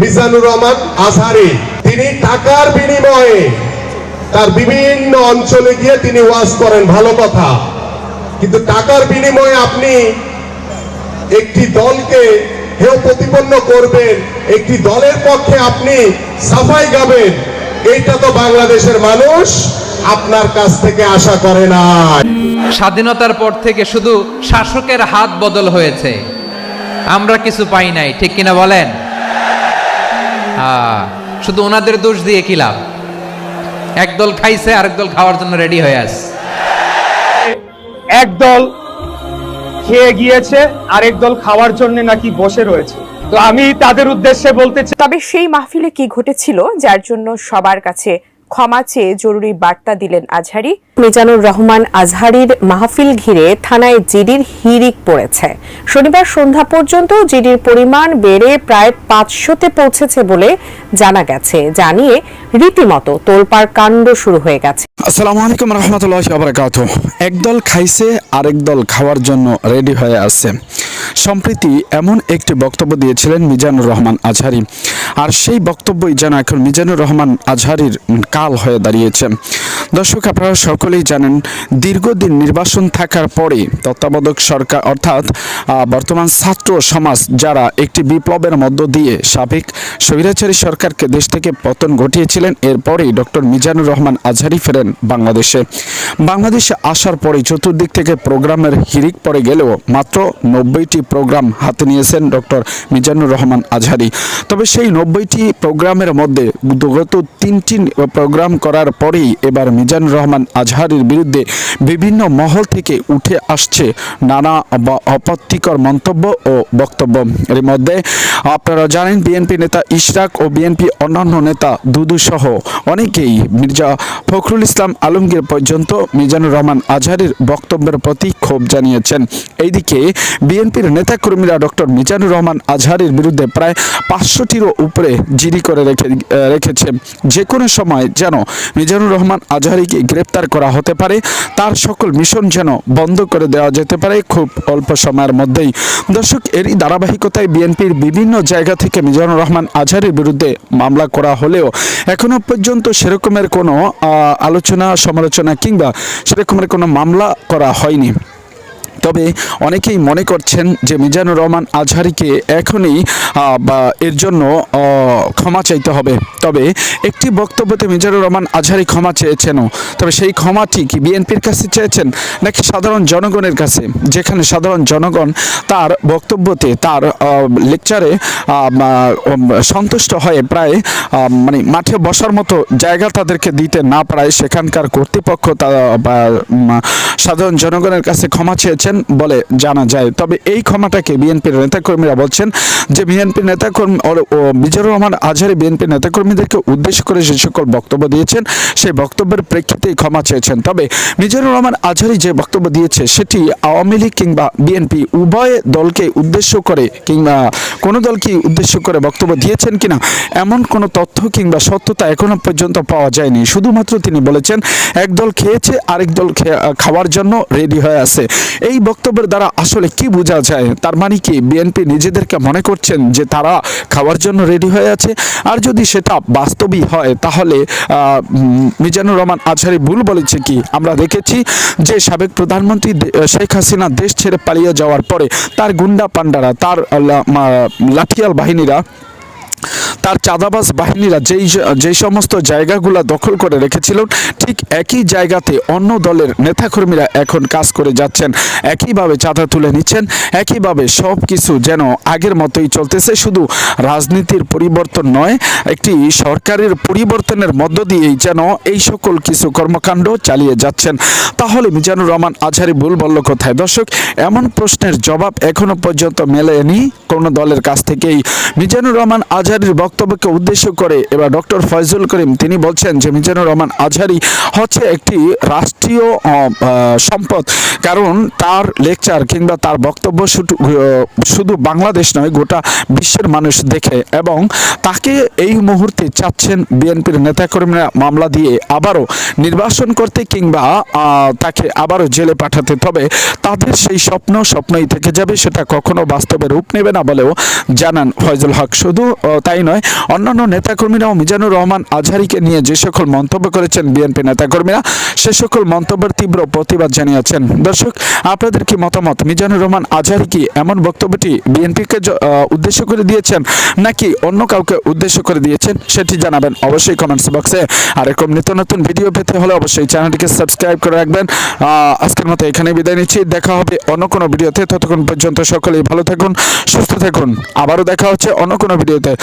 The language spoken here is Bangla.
মিজানুর রহমান আজহারি। তিনি টাকার বিনিময়ে তার বিভিন্ন অঞ্চলে গিয়ে তিনি ওয়াজ করেন, ভালো কথা। কিন্তু টাকার বিনিময়ে আপনি একটি দলকে হেয় প্রতিপন্ন করবেন, একটি দলের পক্ষে আপনি সাফাই গাবেন, এইটা তো বাংলাদেশের মানুষ আপনার কাছ থেকে আশা করে না স্বাধীনতার পর থেকে শুধু শাসকের হাত বদল হয়েছে। আমরা কিছু পাই নাই, ঠিক কিনা বলেন? আহ, শুধু ওনাদের দোষ দিয়ে কি লাভ? একদল খাইছে আরেক দল খাওয়ার জন্য রেডি হয়ে আস একদল খেয়ে গিয়েছে আরেক দল খাওয়ার জন্য নাকি বসে রয়েছে। তো আমি তাদের উদ্দেশ্যে বলতে চাই তবে সেই মাহফিলে কি ঘটেছিল যার জন্য সবার কাছে ক্ষমা চেয়ে জরুরি বার্তা দিলেন আজহারি। মিজানুর রহমান আজহারির মাহফিল ঘিরে থানায় জিডির হিরিক পড়েছে। শনিবার সন্ধ্যা পর্যন্ত জিডির পরিমাণ বেড়ে প্রায় পাঁচশোতে পৌঁছেছে বলে জানা গেছে। জানিয়ে রীতিমতো তোলপাড় কাণ্ড শুরু হয়ে গেছে। আসসালামু আলাইকুম রহমতুল্লাহ আবরাকাত একদল খাইছে, আরেক দল খাওয়ার জন্য রেডি হয়ে আছে। সম্প্রতি এমন একটি বক্তব্য দিয়েছিলেন মিজানুর রহমান আজহারি। আর সেই বক্তব্যই যেন এখন মিজানুর রহমান আজহারির কাল হয়ে দাঁড়িয়েছে। দর্শক, আপনারা সকলেই জানেন, দীর্ঘদিন নির্বাচন থাকার পরে তত্ত্বাবধায়ক সরকার, অর্থাৎ বর্তমান ছাত্র সমাজ যারা একটি বিপ্লবের মধ্য দিয়ে সাবেক স্বৈরাচারী সরকারকে দেশ থেকে পতন ঘটিয়েছিলেন, এরপরেই ডক্টর মিজানুর রহমান আজহারি ফেরেন বাংলাদেশে। বাংলাদেশে আসার পরে চতুর্দিক থেকে প্রোগ্রামের হিরিক পড়ে গেলেও মাত্র নব্বইটি প্রোগ্রাম হাতে নিয়েছেন ডক্টর মিজানুর রহমান আজহারি। তবে সেই নব্বইটি প্রোগ্রামের মধ্যে গত তিনটি প্রোগ্রাম করার পরেই এবার মিজানুর রহমান আজহারির বিরুদ্ধে বিভিন্ন মহল থেকে উঠে আসছে নানা বা আপত্তিকর মন্তব্য ও বক্তব্য। এর মধ্যে আপনারা জানেন, বিএনপি নেতা ইশরাক ও বিএনপি অন্যান্য নেতা দুদু সহ অনেকেই মির্জা ফখরুল ইসলাম আলমগীর পর্যন্ত মিজানুর রহমান আজহারির বক্তব্যের প্রতি ক্ষোভ জানিয়েছেন। এইদিকে বিএনপির নেতাকর্মীরা ডক্টর মিজানুর রহমান আজহারির বিরুদ্ধে প্রায় পাঁচশোটিরও উপরে জিডি করে রেখে রেখেছে। যে কোনো সময় যেন মিজানুর রহমান আজহারিকে গ্রেপ্তার করা হতে পারে, তার সকল মিশন যেন বন্ধ করে দেওয়া যেতে পারে খুব অল্প সময়ের মধ্যেই। দর্শক, এরই ধারাবাহিকতায় বিএনপির বিভিন্ন জায়গা থেকে মিজানুর রহমান আজহারির বিরুদ্ধে মামলা করা হলেও এখনও পর্যন্ত সেরকমের কোনো আলোচনা, সমালোচনা কিংবা সেরকমের কোনো মামলা করা হয়নি। তবে অনেকেই মনে করছেন যে মিজানুর রহমান আজহারিকে এখনই এর জন্য ক্ষমা চাইতে হবে। তবে একটি বক্তব্যতে মিজানুর রহমান আজহারি ক্ষমা চেয়েছেন তবে সেই ক্ষমাটি কি বিএনপির কাছে চেয়েছেন নাকি সাধারণ জনগণের কাছে? যেখানে সাধারণ জনগণ তার বক্তব্যতে, তার লেকচারে সন্তুষ্ট হয়ে প্রায় মানে মাঠে বসার মতো জায়গা তাদেরকে দিতে না পারায় সেখানকার কর্তৃপক্ষ সাধারণ জনগণের কাছে ক্ষমা চেয়েছেন বলে জানা যায়। তবে এই ক্ষমাটাকে বিএনপির নেতাকর্মীরা বলছেন যে, বিএনপির নেতাকর্মী মিজানুর রহমান আজহারি বিএনপির নেতাকর্মীদেরকে উদ্দেশ্য করে যে সকল বক্তব্য দিয়েছেন, সেই বক্তব্যের প্রেক্ষিতেই ক্ষমা চেয়েছেন। তবে মিজানুর রহমান আজহারি যে বক্তব্য দিয়েছে, সেটি আওয়ামী লীগ কিংবা বিএনপি উভয় দলকে উদ্দেশ্য করে কিংবা কোনো দলকে উদ্দেশ্য করে বক্তব্য দিয়েছেন কিনা, এমন কোনো তথ্য কিংবা সত্যতা এখনও পর্যন্ত পাওয়া যায়নি। শুধুমাত্র তিনি বলেছেন, এক দল খেয়েছে, আরেক দল খাওয়ার জন্য রেডি হয়ে আছে। এই বক্তব্যের দ্বারা আসলে কি বোঝা যায়? তার মানে কি বিএনপি নিজেদেরকে মনে করছেন যে তারা খাওয়ার জন্য রেডি হয়ে আছে? আর যদি সেটা বাস্তবই হয়, তাহলে মিজানুর রহমান আজহারি ভুল বলেছে কি? আমরা দেখেছি যে সাবেক প্রধানমন্ত্রী শেখ হাসিনা দেশ ছেড়ে পালিয়ে যাওয়ার পরে তার গুন্ডা পান্ডারা তার লাঠিয়াল বাহিনীরা তার চাঁদাবাজ বাহিনীরা যেই যেই সমস্ত জায়গাগুলো দখল করে রেখেছিলেন ঠিক একই জায়গাতে অন্য দলের নেতাকর্মীরা এখন কাজ করে যাচ্ছেন। একইভাবে চাঁদা তুলে নিচ্ছেন, একইভাবে সব কিছু যেন আগের মতোই চলতেছে। শুধু রাজনীতির পরিবর্তন নয়, একটি সরকারের পরিবর্তনের মধ্য দিয়েই যেন এই সকল কিছু কর্মকাণ্ড চালিয়ে যাচ্ছেন। তাহলে মিজানুর রহমান আজহারি ভুল বলল কোথায়? দর্শক, এমন প্রশ্নের জবাব এখনও পর্যন্ত মেলেনি কোনো দলের কাছ থেকেই। মিজানুর রহমান আজহারির বক্তব্যকে উদ্দেশ্য করে এবার ডক্টর ফয়জুল করিম, তিনি বলছেন যে মিজানুর রহমান আজহারি হচ্ছে একটি রাষ্ট্রীয় সম্পদ। কারণ তার লেকচার কিংবা তার বক্তব্য শুধু বাংলাদেশ নয়, গোটা বিশ্বের মানুষ দেখে এবং তাকে এই মুহূর্তে চাচ্ছেন বিএনপির নেতাকর্মীরা মামলা দিয়ে আবারও নির্বাসন করতে কিংবা তাকে আবারও জেলে পাঠাতে। তবে তাদের সেই স্বপ্ন, স্বপ্নই থেকে যাবে, সেটা কখনো বাস্তবে রূপ নেবে না বলেও জানান ফয়জুল হক। শুধু তাই নয়। অন্যান্য নেতাকর্মীরাও মিজানুর রহমান আজহারিকে নিয়ে যে সকল মন্তব্য করেছেন বিএনপি নেতাকর্মীরা, সে সকল মন্তব্যের তীব্র প্রতিবাদ জানিয়েছেন। দর্শক, আপনাদের কি মতামত? মিজানুর রহমান আজহারি কি এমন বক্তব্যটি বিএনপিকে উদ্দেশ্য করে দিয়েছেন, নাকি অন্য কাউকে উদ্দেশ্য করে দিয়েছেন সেটি জানাবেন অবশ্যই কমেন্টস বক্সে আর এরকম নিত্য নতুন ভিডিও পেতে হলে অবশ্যই চ্যানেলটিকে সাবস্ক্রাইব করে রাখবেন। আজকের মতো এখানে বিদায় নিচ্ছি। দেখা হবে অন্য কোনো ভিডিওতে ততক্ষণ পর্যন্ত সকলেই ভালো থাকুন, সুস্থ থাকুন। আবারও দেখা হচ্ছে অন্য কোনো ভিডিওতে